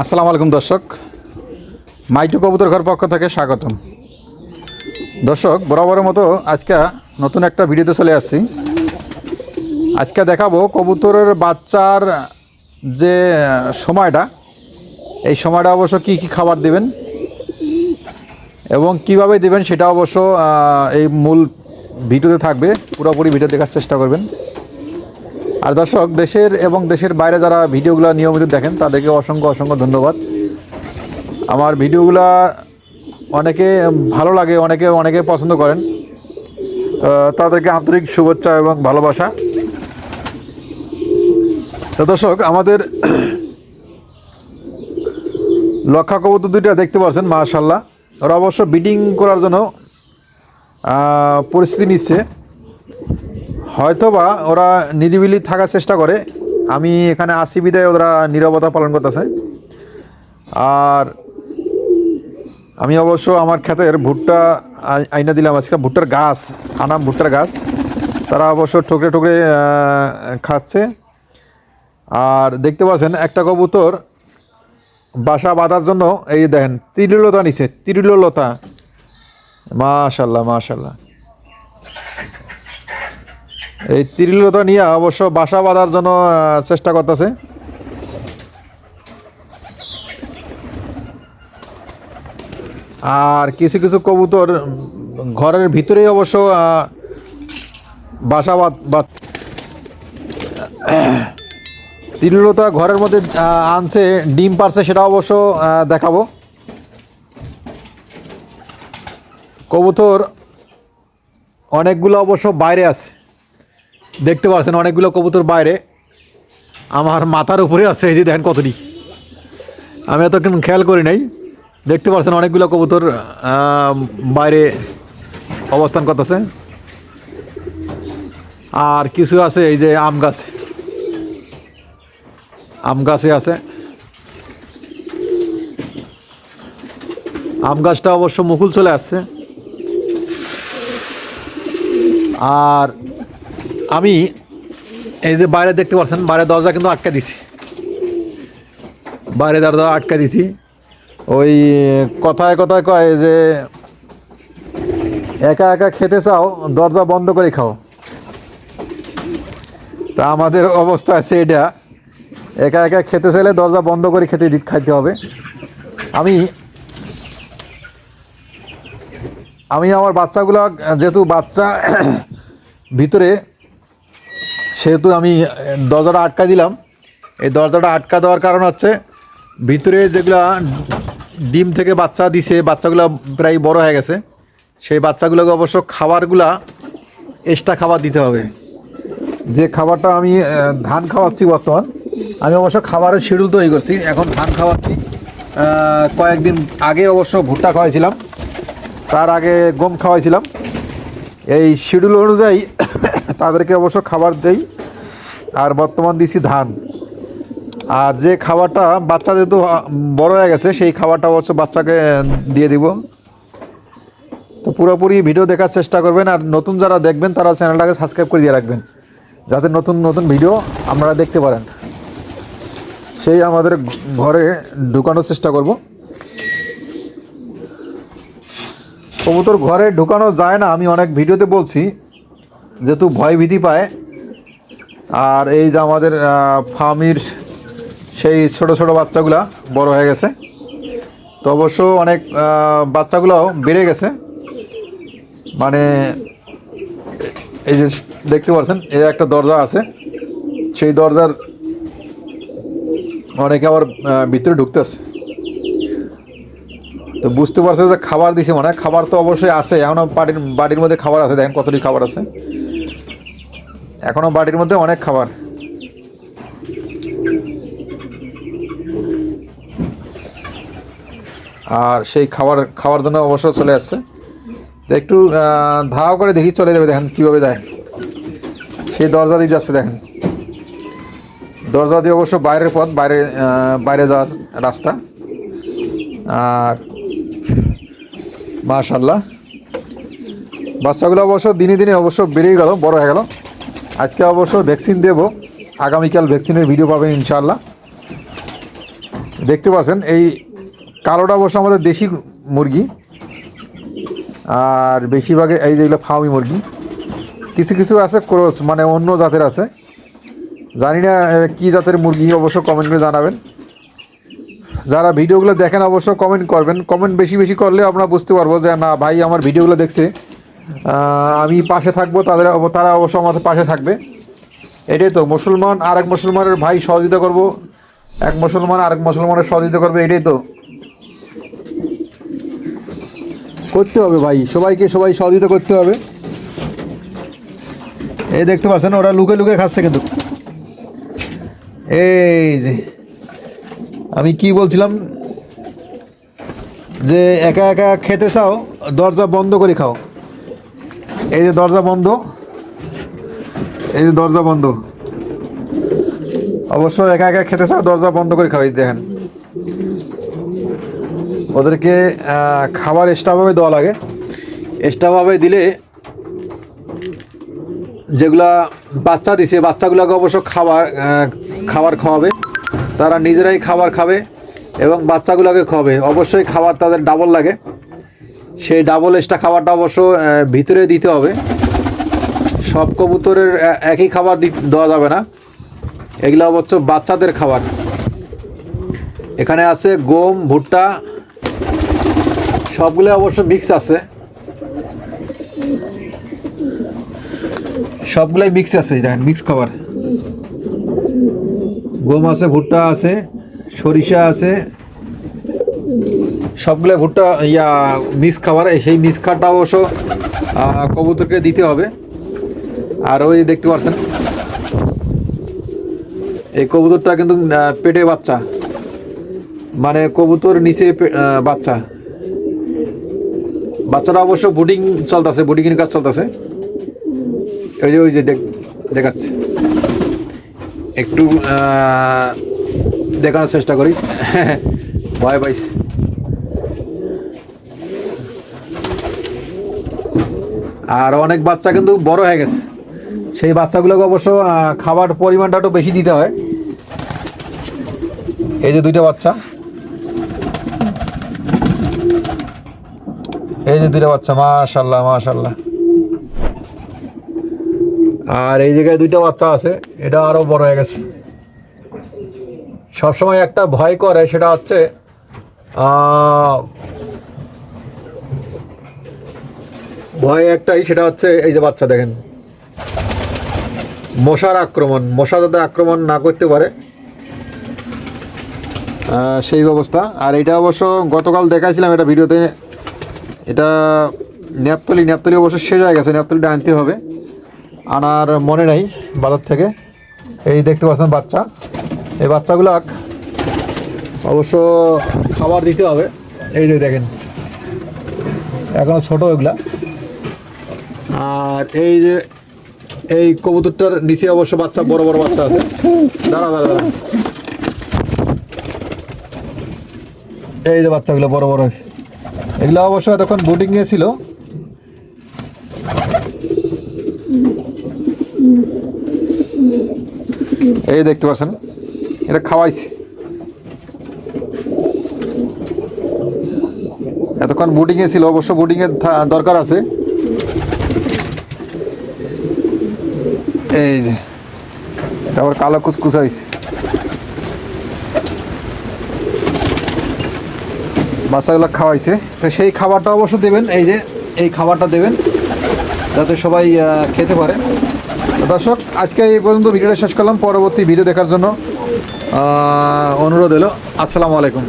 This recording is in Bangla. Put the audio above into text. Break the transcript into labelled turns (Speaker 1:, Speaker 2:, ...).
Speaker 1: আসসালামু আলাইকুম, দর্শক। মাইটু কবুতর ঘর পক্ষ থেকে স্বাগতম। দর্শক, বরাবরের মতো আজকে নতুন একটা ভিডিওতে চলে আসছি। আজকে দেখাবো কবুতরের বাচ্চার যে সময়টা। এই সময়টা অবশ্য কি কি খাবার দিবেন এবং কীভাবে দিবেন সেটা অবশ্য এই মূল ভিডিওতে থাকবে। পুরোপুরি ভিডিও দেখার চেষ্টা করবেন। আর দর্শক, দেশের এবং দেশের বাইরে যারা ভিডিওগুলো নিয়মিত দেখেন, তাদেরকে অসংখ্য অসংখ্য ধন্যবাদ। আমার ভিডিওগুলো অনেকে ভালো লাগে, অনেকে অনেকে পছন্দ করেন। তাদেরকে আন্তরিক শুভেচ্ছা এবং ভালোবাসা। তো দর্শক, আমাদের লক্ষা কবুতর দুইটা দেখতে পাচ্ছেন মাশাল্লাহ ওরা অবশ্য বিডিং করার জন্য পরিস্থিতি নিচ্ছে। হয়তোবা ওরা নিরিবিলি থাকার চেষ্টা করে। আমি এখানে আসি বিদায়, ওরা নিরবতা পালন করতেছে। আর আমি অবশ্য আমার ক্ষেতের ভুট্টা আই- আইনা দিলাম আজকে, ভুট্টার গাছ, আনাম ভুট্টার গাছ। তারা অবশ্য ঠুকরে ঠুকরে খাচ্ছে। আর দেখতে পাচ্ছেন, একটা কবুতর বাসা বাঁধার জন্য, এই দেখেন, তিরিলতা নিছে, তিরিলতা। মাশাল্লাহ মাশাল্লাহ। এই তিরিলতা নিয়ে অবশ্য বাসা বাঁধার জন্য চেষ্টা করতেছে। আর কিছু কিছু কবুতর ঘরের ভিতরেই অবশ্য বাসা বাঁধ তিরিলতা ঘরের মধ্যে আনছে, ডিম পারছে, সেটা অবশ্য দেখাবো। কবুতর অনেকগুলো অবশ্য বাইরে আছে। দেখতে পাচ্ছেন অনেকগুলো কবুতর বাইরে। আমার মাথার উপরে আছে, এই যে দেখেন কতটি। আমি এতক্ষণ খেয়াল করি নাই। দেখতে পাচ্ছেন অনেকগুলো কবুতর বাইরে অবস্থান করতেছে। আর কিছু আছে, এই যে আম গাছ। আম গাছে আছে। আম গাছটা অবশ্য মুকুল চলে আসছে। আর আমি এই যে বাইরে দেখতে পাচ্ছেন, বাইরে দরজা কিন্তু আটকা দিছি। বাইরে দরজা আটকা দিছি। ওই, কথায় কথায় কয় যে, একা একা খেতে চাও, দরজা বন্ধ করে খাও। তা আমাদের অবস্থা আছে এটা একা একা খেতে চাইলে দরজা বন্ধ করে খেতে খাইতে হবে। আমি আমি আমার বাচ্চাগুলো, যেহেতু বাচ্চা, ভিতরে সেহেতু আমি দরজাটা আটকা দিলাম। এই দরজাটা আটকা দেওয়ার কারণ হচ্ছে ভিতরে যেগুলা ডিম থেকে বাচ্চা দিছে, বাচ্চাগুলো প্রায় বড় হয়ে গেছে। সেই বাচ্চাগুলোকে অবশ্য খাবারগুলা এক্সট্রা খাবার দিতে হবে। যে খাবারটা আমি ধান খাওয়াচ্ছি বর্তমান, আমি অবশ্য খাবারের শিডিউল তৈরি করছি। এখন ধান খাওয়াচ্ছি কয়েকদিন আগে অবশ্য ভুট্টা খাওয়াইছিলাম। তার আগে গম খাওয়াইছিলাম। এই শিডিউল অনুযায়ী তাদেরকে অবশ্য খাবার দেই। আর বর্তমান দিছি ধান। আর যে খাবারটা বাচ্চা যেহেতু বড় হয়ে গেছে, সেই খাবারটা অবশ্য বাচ্চাকে দিয়ে দিব। তো পুরোপুরি ভিডিও দেখার চেষ্টা করবেন, আর নতুন যারা দেখবেন, তারা চ্যানেলটাকে সাবস্ক্রাইব করে দিয়ে রাখবেন, যাতে নতুন নতুন ভিডিও আপনারা দেখতে পারেন। সেই আমাদের ঘরে ঢুকানোর চেষ্টা করব। কবুতর ঘরে ঢুকানো যায় না, আমি অনেক ভিডিওতে বলছি। যেহেতু ভয় ভীতি পায়, আর এই যে আমাদের ফার্মির সেই ছোট ছোট বাচ্চাগুলা বড় হয়ে গেছে। তো অবশ্য অনেক বাচ্চাগুলোও বেড়ে গেছে। মানে এই যে দেখতে পাচ্ছেন এই একটা দরজা আছে। সেই দরজার অনেকে আবার ভিতরে ঢুকতেছে তো বুঝতে পারছে যে খাবার দিছে মানে খাবার তো অবশ্যই আছে এখনও বাড়ির বাড়ির মধ্যে খাবার আছে, দেখেন কতটি খাবার আছে। এখনও বাড়ির মধ্যে অনেক খাবার। আর সেই খাবার, খাওয়ার জন্য অবশ্য চলে আসছে। তো একটু ধাও করে দেখি চলে যাবে, দেখেন কীভাবে যায়। সেই দরজা দিয়ে যাচ্ছে, দেখেন। দরজা দিয়ে অবশ্য বাইরের পথ, বাইরে বাইরে যাওয়ার রাস্তা। আর মাশাল্লাহ বাচ্চাগুলো অবশ্য দিনে দিনে অবশ্য বেড়েই গেল, বড় হয়ে গেল। আজকে অবশ্য ভ্যাকসিন দেব। আগামীকাল ভ্যাকসিনের ভিডিও পাবেন ইনশাল্লাহ দেখতে পাচ্ছেন, এই কালোটা অবশ্য আমাদের দেশি মুরগি। আর বেশিরভাগে এই যেগুলো ফার্মি মুরগি। কিছু কিছু আছে ক্রস মানে অন্য জাতের আছে। জানি না কী জাতের মুরগি অবশ্য কমেন্ট করে জানাবেন। যারা ভিডিওগুলো দেখেন অবশ্য কমেন্ট করবেন। কমেন্ট বেশি বেশি করলে আমরা বুঝতে পারব যে, না, ভাই, আমার ভিডিওগুলো দেখছে। আমি পাশে থাকব, তাদের তারা অবশ্য আমাদের পাশে থাকবে। এটাই তো, মুসলমান আর এক মুসলমানের ভাই সহযোগিতা করব। এক মুসলমান, আরেক মুসলমানের সহযোগিতা করবে, এটাই তো। করতে হবে ভাই, সবাইকে সবাই সহযোগিতা করতে হবে। এই দেখতে পাচ্ছেন, ওরা লুকে লুকে খাচ্ছে কিন্তু। এই যে, আমি কি বলছিলাম? যে একা একা খেতে চাও, দরজা বন্ধ করে খাও। এই যে দরজা বন্ধ। এই যে দরজা বন্ধ। অবশ্য একা একা খেতে চাও দরজা বন্ধ করে খাওয়াই, দেখেন। ওদেরকে খাবার এক্সট্রাভাবে দেওয়া লাগে। এক্সট্রাভাবে দিলে যেগুলা বাচ্চা দিছে, বাচ্চাগুলোকে অবশ্য খাবার খাবার খাওয়াবে। তারা নিজেরাই খাবার খাবে এবং বাচ্চাগুলোকে খাওয়াবে। অবশ্যই খাবার তাদের ডাবল লাগে। সেই ডাবল এক্সট্রা খাবারটা অবশ্য ভিতরে দিতে হবে। সব কবুতরের একই খাবার দেওয়া যাবে না। এগুলো অবশ্য বাচ্চাদের খাবার। এখানে আছে গম, ভুট্টা, সবগুলো অবশ্য মিক্স আছে। সবগুলাই মিক্স আছে দেখেন মিক্স খাবার। গম আছে, ভুট্টা আছে, সরিষা আছে সবগুলো ভুট্টা, ইয়া, মিস খাবার সেই মিক্স খাবারটা অবশ্য কবুতরকে দিতে হবে। আর ওই দেখতে পাচ্ছেন এই কবুতরটা কিন্তু পেটে বাচ্চা। মানে কবুতর নিচে বাচ্চা। বাচ্চাটা অবশ্য বুডিং চলতেছে বুডিংয়ের কাজ চলতেছে। ওই যে ওই যে দেখ- দেখাচ্ছে। একটু দেখানোর চেষ্টা করি। ভয় পাইছি। আর অনেক বাচ্চা কিন্তু বড় হয়ে গেছে। সেই বাচ্চাগুলোকে অবশ্য খাবার পরিমাণটা একটু বেশি দিতে হয়। এই যে দুইটা বাচ্চা। এই যে দুইটা বাচ্চা মাশাল্লাহ মাশাল্লাহ আর এই জায়গায় দুইটা বাচ্চা আছে, এটা আরও বড় হয়ে গেছে। সবসময় একটা ভয় করে, সেটা হচ্ছে ভয় একটাই, সেটা হচ্ছে এই যে বাচ্চা দেখেন। মশার আক্রমণ মশা যাতে আক্রমণ না করতে পারে। সেই ব্যবস্থা। আর এটা অবশ্য গতকাল দেখাইছিলাম এটা ভিডিওতে, এটা ন্যাপতলি ন্যাপতলি অবশ্য শেষ হয়ে গেছে, ন্যাপতলিটা আনতে হবে। আনার মনে নাই বাজার থেকে। এই দেখতে পাচ্ছেন বাচ্চা। এই বাচ্চাগুলো অবশ্য খাবার দিতে হবে। এই যে দেখেন, এখনও ছোটো এগুলা। আর এই যে, এই কবুতরটার নিচে অবশ্য বাচ্চা, বড় বড় বাচ্চা আছে। দাঁড়া দাঁড়া এই যে বাচ্চাগুলো বড় বড় আছে এগুলো অবশ্য তখন বোটিংয়ে ছিল। এই দেখতে পাচ্ছেন, এটা খাওয়াইছি। এতক্ষণ বোটিংয়ে ছিল, অবশ্য বোটিংয়ের দরকার আছে। এই যে আবার কালো কুচকুচ হয়েছে বাচ্চাগুলো খাওয়াইছে। তো সেই খাবারটা অবশ্য দেবেন, এই যে, এই খাবারটা দেবেন, যাতে সবাই খেতে পারে। দর্শক, আজকে এই পর্যন্ত ভিডিওটা শেষ করলাম। পরবর্তী ভিডিও দেখার জন্য অনুরোধ এলো। আসসালামু আলাইকুম।